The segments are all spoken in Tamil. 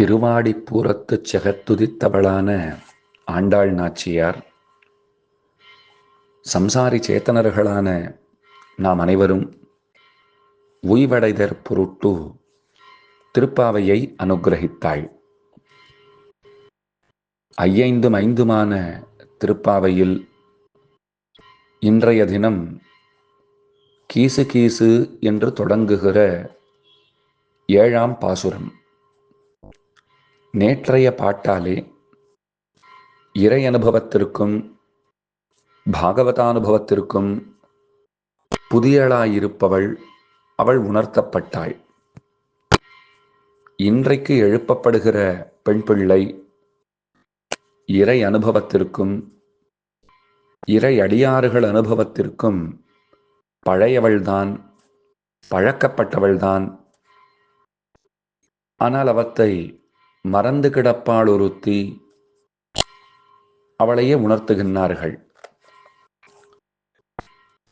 திருவாடிப்பூரத்து செகத்துதித்தவளான ஆண்டாள் நாச்சியார் சம்சாரி சேத்தனர்களான நாம் அனைவரும் உய்வடைதற் பொருட்டு திருப்பாவையை அனுக்கிரகித்தாள் ஐயைந்தும் ஐந்துமான திருப்பாவையில் இன்றைய தினம் கீசு கீசு என்று தொடங்குகிற ஏழாம் பாசுரம். நேற்றைய பாட்டாலே இறை அனுபவத்திற்கும் பாகவதானுபவத்திற்கும் புதியளாயிருப்பவள் அவள் உணர்த்தப்பட்டாள். இன்றைக்கு எழுப்பப்படுகிற பெண் பிள்ளை இறை அனுபவத்திற்கும் இறை அடியாறுகள் அனுபவத்திற்கும் பழையவள்தான் பழக்கப்பட்டவள்தான். ஆனால் அவத்தை மறந்து கிடப்பாள் ஒருத்தி அவளையே உணர்த்துகின்றார்கள்.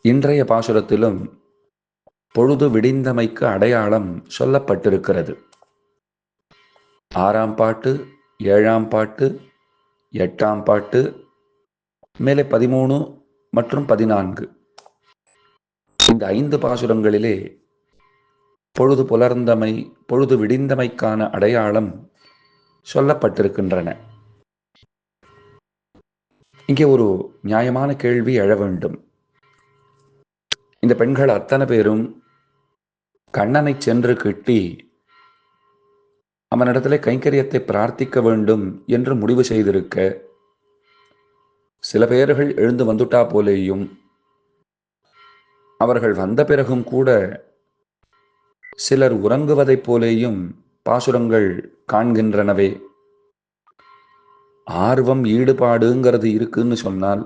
இன்றைய பாசுரத்திலும் பொழுது விடிந்தமைக்கு அடையாளம் சொல்லப்பட்டிருக்கிறது. ஆறாம் பாட்டு ஏழாம் பாட்டு எட்டாம் பாட்டு மேலே பதிமூணு மற்றும் பதினான்கு. இந்த ஐந்து பாசுரங்களிலே பொழுது புலர்ந்தமை பொழுது விடிந்தமைக்கான அடையாளம் சொல்லப்பட்டிருக்கின்றன. இங்கே ஒரு நியாயமான கேள்வி எழ வேண்டும். இந்த பெண்கள் அத்தனை பேரும் கண்ணனை சென்று கிட்டி அவனிடத்தில் கைங்கரியத்தை பிரார்த்திக்க வேண்டும் என்று முடிவு செய்திருக்க சில பேர்கள் எழுந்து வந்துட்டா போலேயும் அவர்கள் வந்த பிறகும் கூட சிலர் உறங்குவதைப் போலேயும் பாசுரங்கள் காண்கின்றனவே. ஆர்வம் ஈடுபாடுங்கிறது இருக்குன்னு சொன்னால்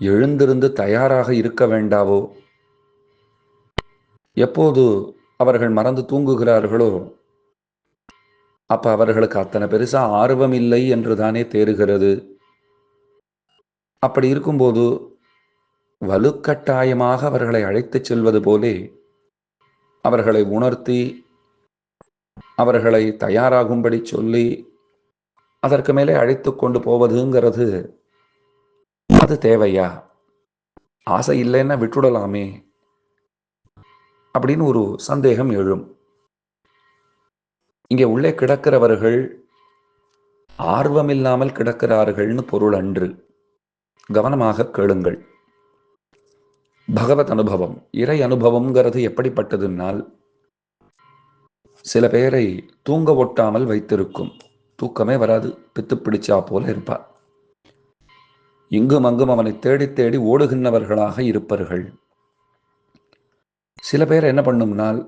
எழுந்திருந்து தயாராக இருக்க வேண்டாவோ? எப்போது அவர்கள் மறந்து தூங்குகிறார்களோ அப்ப அவர்களுக்கு அத்தனை பெருசா ஆர்வம் இல்லை என்று தானே தேறுகிறது. அப்படி இருக்கும்போது வலுக்கட்டாயமாக அவர்களை அழைத்துச் செல்வது போலே அவர்களை உணர்த்தி அவர்களை தயாராகும்படி சொல்லி அதற்கு மேலே அழைத்து கொண்டு போவதுங்கிறது அது தேவையா? ஆசை இல்லைன்னா விட்டுடலாமே. அப்படின்னு ஒரு சந்தேகம் எழும். இங்கே உள்ளே கிடக்கிறவர்கள் ஆர்வமில்லாமல் கிடக்கிறார்கள்னு பொருள் அன்று. கவனமாக கேளுங்கள். பகவத் அனுபவம் இறை அனுபவம்ங்கிறது எப்படிப்பட்டதுன்னால் சில பேரை தூங்க ஒட்டாமல் வைத்திருக்கும். தூக்கமே வராது. பித்து பிடிச்சா போல இருப்பார். இங்கும் அங்கும் அவனை தேடி தேடி ஓடுகின்றவர்களாக இருப்பார்கள். சில பேர் என்ன பண்ணும்னால்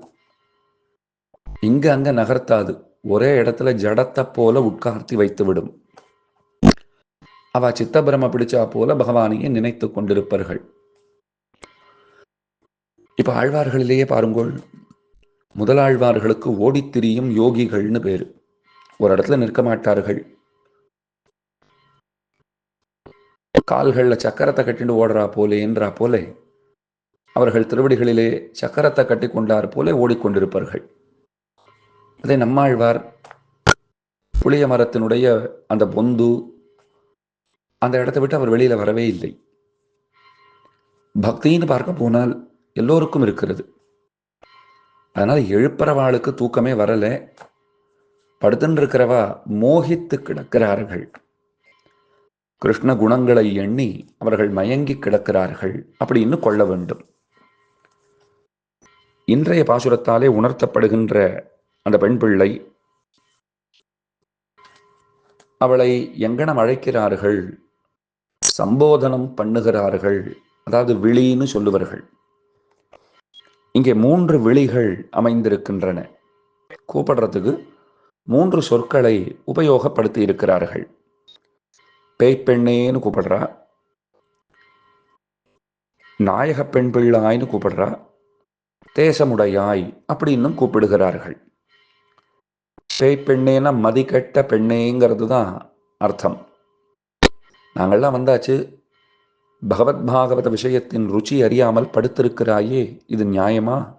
இங்க அங்க நகர்த்தாது. ஒரே இடத்துல ஜடத்தை போல உட்கார்த்தி வைத்து விடும் அவ சித்தபிரம பிடிச்சா போல பகவானையே நினைத்து கொண்டிருப்பார்கள். இப்ப ஆழ்வார்களிலேயே பாருங்கள் முதலாழ்வார்களுக்கு ஓடித்திரியும் யோகிகள்னு பேரு. ஒரு இடத்துல நிற்க மாட்டார்கள். கால்கள்ல சக்கரத்தை கட்டிட்டு ஓடுறா போலே என்றா போலே அவர்கள் திருவடிகளிலே சக்கரத்தை கட்டி கொண்டார் போல ஓடிக்கொண்டிருப்பார்கள் அதை நம்மாழ்வார் புளிய மரத்தினுடைய அந்த பொந்து அந்த இடத்தை விட்டு அவர் வெளியில வரவே இல்லை. பக்தின்னு பார்க்க போனால் எல்லோருக்கும் இருக்கிறது. அதனால எழுப்புறவாளுக்கு தூக்கமே வரல. படுத்துன்னு இருக்கிறவா மோகித்து கிடக்கிறார்கள். கிருஷ்ண குணங்களை எண்ணி அவர்கள் மயங்கி கிடக்கிறார்கள். அப்படின்னு கொள்ள வேண்டும். இன்றைய பாசுரத்தாலே உணர்த்தப்படுகின்ற அந்த பெண் பிள்ளை அவளை எங்கனம் அழைக்கிறார்கள்? சம்போதனம் பண்ணுகிறார்கள். அதாவது விழின்னு சொல்லுவார்கள். இங்கே மூன்று விழிகள் அமைந்திருக்கின்றன. கூப்பிடுறதுக்கு மூன்று சொற்களை உபயோகப்படுத்தி இருக்கிறார்கள். பேய்ப்பெண்ணேன்னு கூப்பிடுறா. நாயக பெண் பிள்ளாய்னு கூப்பிடுறா. தேசமுடையாய் அப்படின்னு கூப்பிடுகிறார்கள். பேய்ப்பெண்ணேனா மதிக்கெட்ட பெண்ணேங்கிறது தான் அர்த்தம். நாங்கள்லாம் வந்தாச்சு. பகவத் பாகவத விஷயத்தின் ருச்சி அறியாமல் படுத்திருக்கிறாயே இது நியாயமா?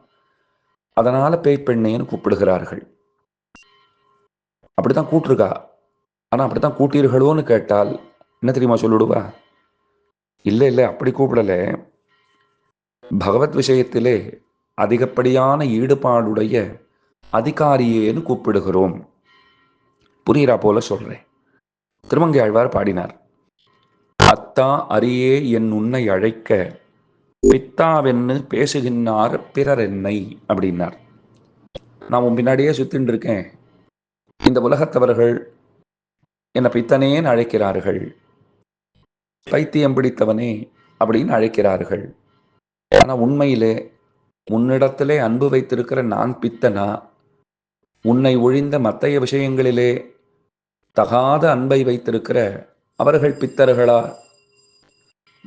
அதனால பேய் பெண்ணேன்னு கூப்பிடுகிறார்கள். அப்படித்தான் கூட்டிருக்கா ஆனால் அப்படித்தான் கூட்டீர்களோன்னு கேட்டால் என்ன தெரியுமா சொல்லிடுவா? இல்லை இல்லை அப்படி கூப்பிடல. பகவத் விஷயத்திலே அதிகப்படியான ஈடுபாடுடைய அதிகாரியேன்னு கூப்பிடுகிறோம். புரியிறா போல சொல்றேன். திருமங்கை ஆழ்வார் பாடினார். அத்தா அரியே என் உன்னை அழைக்க. பித்தாவென்னு பேசுகின்றார் பிறர் என்னை அப்படின்னார். நான் உன் பின்னாடியே சுத்தின் இருக்கேன். இந்த உலகத்தவர்கள் என்னை பித்தனேன்னு அழைக்கிறார்கள். பைத்தியம் பிடித்தவனே அப்படின்னு அழைக்கிறார்கள். ஆனால் உண்மையிலே உன்னிடத்திலே அன்பு வைத்திருக்கிற நான் பித்தனா? உன்னை ஒழிந்த மற்றைய விஷயங்களிலே தகாத அன்பை வைத்திருக்கிற அவர்கள் பித்தர்களா?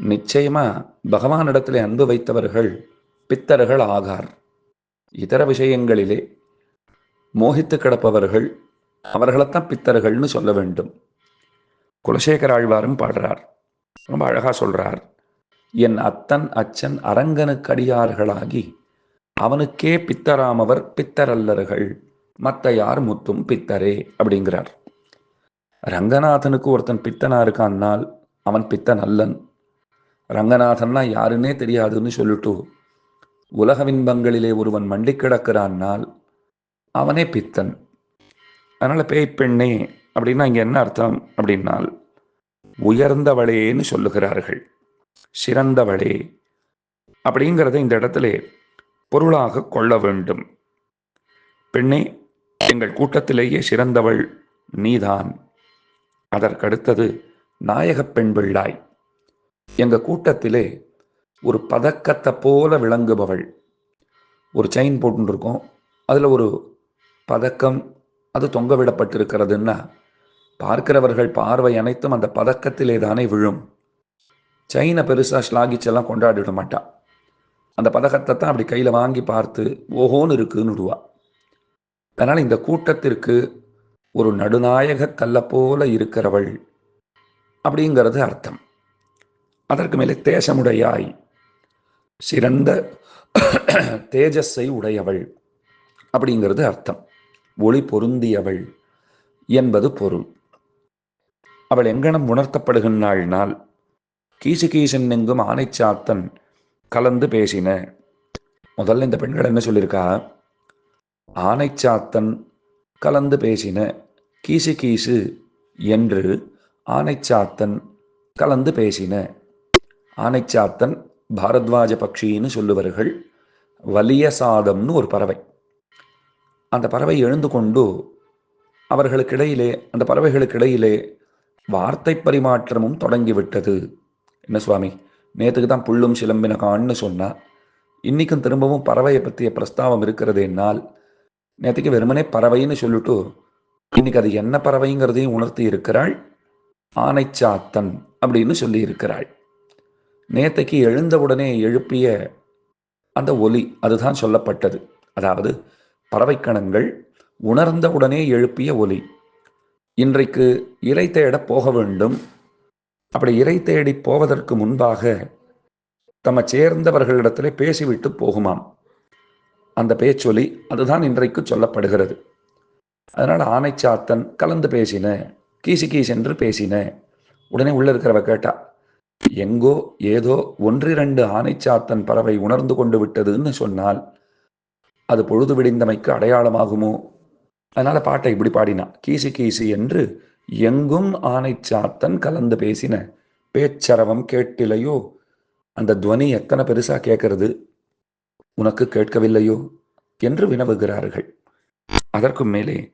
நிச்சயமா பகவானிடத்திலே அன்பு வைத்தவர்கள் பித்தர்கள் ஆகார். இதர விஷயங்களிலே மோகித்து கிடப்பவர்கள் அவர்களைத்தான் பித்தர்கள்னு சொல்ல வேண்டும். குலசேகர ஆழ்வாரும் பாடுறார். ரொம்ப அழகா சொல்றார். என் அத்தன் அச்சன் அரங்கனுக்கடியார்களாகி அவனுக்கே பித்தராமவர் பித்தரல்லர்கள். மத்த யார் முத்தும் பித்தரே? அப்படிங்கிறார். ரங்கநாதனுக்கு ஒருத்தன் பித்தனா இருக்கான்னால் அவன் பித்தன் அல்லன் ரங்கநாதன்னா யாருன்னே தெரியாதுன்னு சொல்லிட்டு உலக வின்பங்களிலே ஒருவன் மண்டி கிடக்கிறான்னால் அவனே பித்தன். அதனால் பேய் பெண்ணே அப்படின்னா இங்கே என்ன அர்த்தம் அப்படின்னால் உயர்ந்தவளேன்னு சொல்லுகிறார்கள். சிறந்தவளே அப்படிங்கிறத இந்த இடத்துல பொருளாக கொள்ள வேண்டும். பெண்ணே எங்கள் கூட்டத்திலேயே சிறந்தவள் நீதான். அதற்கடுத்தது நாயகப் பெண் பிள்ளாய். எங்க கூட்டத்திலே ஒரு பதக்கத்தை போல விளங்குபவள். ஒரு செயின் போட்டுருக்கோம் அதில் ஒரு பதக்கம் அது தொங்க விடப்பட்டிருக்கிறதுன்னா பார்க்கிறவர்கள் பார்வை அனைத்தும் அந்த பதக்கத்திலே தானே விழும். செயினை பெருசாக ஸ்லாகிச்செல்லாம் கொண்டாடிட மாட்டா. அந்த பதக்கத்தை தான் அப்படி கையில் வாங்கி பார்த்து ஓஹோன்னு இருக்குன்னு விடுவா. அதனால் இந்த கூட்டத்திற்கு ஒரு நடுநாயக கல்ல போல இருக்கிறவள் அப்படிங்கிறது அர்த்தம். அதற்கு மேலே தேசமுடையாய். சிறந்த தேஜஸை உடையவள் அப்படிங்கிறது அர்த்தம். ஒளி பொருந்தியவள் என்பது பொருள். அவள் எங்கனம் உணர்த்தப்படுகின்றாள்னால் கீசு கீசன் எங்கும் ஆனைச்சாத்தன் கலந்து பேசின. முதல்ல இந்த பெண்கள் என்ன சொல்லியிருக்கா? ஆனைச்சாத்தன் கலந்து பேசின. கீசு கீசு என்று ஆனைச்சாத்தன் கலந்து பேசின. ஆனைச்சாத்தன் பாரத்வாஜ பக்ஷின்னு சொல்லுவார்கள் வலிய சாதம்னு ஒரு பறவை. அந்த பறவை எழுந்து கொண்டு அவர்களுக்கிடையிலே அந்த பறவைகளுக்கிடையிலே வார்த்தை பரிமாற்றமும் தொடங்கிவிட்டது. என்ன சுவாமி? நேற்றுக்கு தான் புல்லும் சிலம்பின கான்னு சொன்னா இன்னைக்கும் திரும்பவும் பறவையை பற்றிய பிரஸ்தாவம் இருக்கிறது என்னால் நேற்றுக்கு வெறுமனே பறவைன்னு சொல்லிட்டு இன்னைக்கு அது என்ன பறவைங்கிறதையும் உணர்த்தி இருக்கிறாள் ஆனைச்சாத்தன் அப்படின்னு சொல்லி இருக்கிறாள் நேத்தைக்கு எழுந்தவுடனே எழுப்பிய அந்த ஒலி அதுதான் சொல்லப்பட்டது. அதாவது பறவைக்கணங்கள் உணர்ந்தவுடனே எழுப்பிய ஒலி. இன்றைக்கு இறை தேட போக வேண்டும். அப்படி இறை தேடி போவதற்கு முன்பாக தம்மை சேர்ந்தவர்களிடத்திலே பேசிவிட்டு போகுமாம். அந்த பேச்சொலி அதுதான் இன்றைக்கு சொல்லப்படுகிறது. அதனால் ஆனைச்சாத்தன் கலந்து பேசின கீசி கீசென்று பேசின உடனே உள்ளே இருக்கிறவ கேட்டா எங்கோ ஏதோ ஒன்றிரண்டு ஆனைச்சாத்தன் பறவை உணர்ந்து கொண்டு விட்டதுன்னு சொன்னால் அது பொழுது விடிந்தமைக்கு அடையாளமாகுமோ? அதனால பாட்டை இப்படி பாடினா கீசி கீசி என்று எங்கும் ஆனைச்சாத்தன் கலந்து பேசின பேச்சரவம் கேட்டிலையோ? அந்த துவனி எத்தனை பெருசா கேட்கறது உனக்கு கேட்கவில்லையோ? என்று வினவுகிறார்கள். அதற்கும் மேலே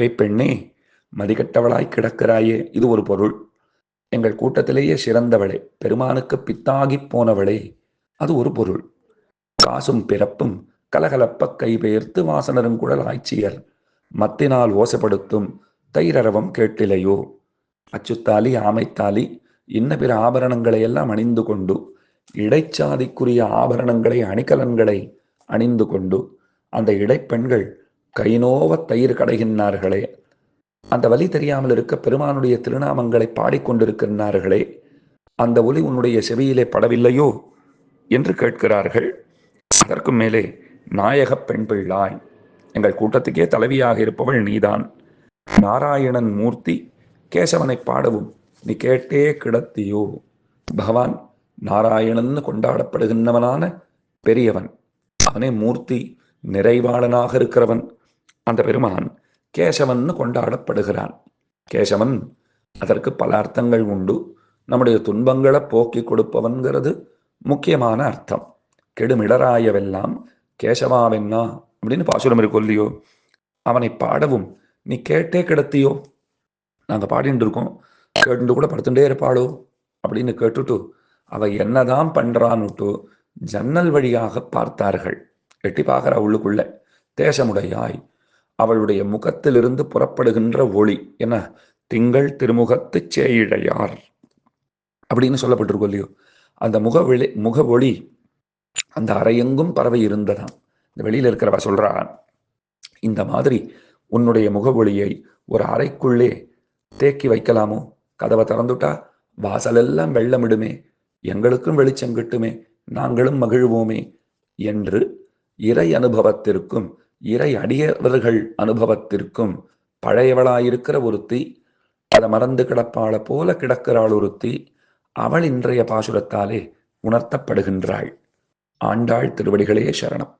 பேய்ப்பெண்ணே மதிக்கட்டவளாய் கிடக்கிறாயே இது ஒரு பொருள். எங்கள் கூட்டத்திலேயே சிறந்தவளே பெருமானுக்கு பித்தாகி போனவளே அது ஒரு பொருள். காசும் பிறப்பும் கலகலப்ப கைபெயர்த்து வாசனருங்குழல் ஆய்ச்சியர். மத்தினால் ஓசப்படுத்தும் தைரரவம் கேட்டிலையோ? அச்சுத்தாலி ஆமைத்தாலி இன்ன பிற ஆபரணங்களை எல்லாம் அணிந்து கொண்டு இடைச்சாதிக்குரிய ஆபரணங்களை அணிகலன்களை அணிந்து கொண்டு அந்த இடைப்பெண்கள் கைநோவ தயிர் கடைகின்றார்களே அந்த வழி தெரியாமல் இருக்க பெருமானுடைய திருநாமங்களை பாடிக்கொண்டிருக்கிறார்களே அந்த ஒலி உன்னுடைய செவியிலே படவில்லையோ என்று கேட்கிறார்கள். அதற்கும் மேலே நாயகப் பெண் பிள்ளாய் எங்கள் கூட்டத்துக்கே தலைவியாக இருப்பவள் நீதான். நாராயணன் மூர்த்தி கேசவனை பாடவும் நீ கேட்டே கிடத்தியோ. பகவான் நாராயணன் கொண்டாடப்படுகின்றவனான பெரியவன். அவனே மூர்த்தி நிறைவாளனாக இருக்கிறவன். அந்த பெருமான் கேசவன் கொண்டாடப்படுகிறான். கேசவன் அதற்கு பல அர்த்தங்கள் உண்டு. நம்முடைய துன்பங்களை போக்கி கொடுப்பவன்கிறது முக்கியமான அர்த்தம். கெடுமிடராயவெல்லாம் கேசவாவென்னா அப்படின்னு பாசுரம் இருக்கும் இல்லையோ அவனை பாடவும் நீ கேட்டே கிடத்தியோ? நாங்கள் பாடிட்டு இருக்கோம். கேட்டு கூட படுத்துட்டே இருப்பாளோ? அப்படின்னு கேட்டுட்டு அவ என்னதான் பண்றான்னுட்டு ஜன்னல் வழியாக பார்த்தார்கள். எட்டி பார்க்கிற உள்ளுக்குள்ள தேசமுடையாய். அவளுடைய முகத்திலிருந்து புறப்படுகின்ற ஒளி என்ன? திங்கள் திருமுகத்து சேயிழையார். அப்படின்னு சொல்லப்பட்டிருக்கோம் இல்லையோ? அந்த முக வெளி முக ஒளி அந்த அறையெங்கும் பறவை இருந்ததாம். இந்த வெளியில் இருக்கிறவ சொல்றா இந்த மாதிரி உன்னுடைய முகவொளியை ஒரு அறைக்குள்ளே தேக்கி வைக்கலாமோ? கதவை திறந்துட்டா வாசலெல்லாம் வெள்ளமிடுமே எங்களுக்கும் வெளிச்சம் கிட்டுமே நாங்களும் மகிழ்வோமே என்று இறை அனுபவத்திற்கும் இறை அடியவர்கள் அனுபவத்திற்கும் பழையவளாயிருக்கிற ஒருத்தி அதை மறந்து கிடப்பாள போல கிடக்கிறாள் ஒருத்தி அவள் இன்றைய பாசுரத்தாலே உணர்த்தப்படுகின்றாள். ஆண்டாள் திருவடிகளே சரணம்.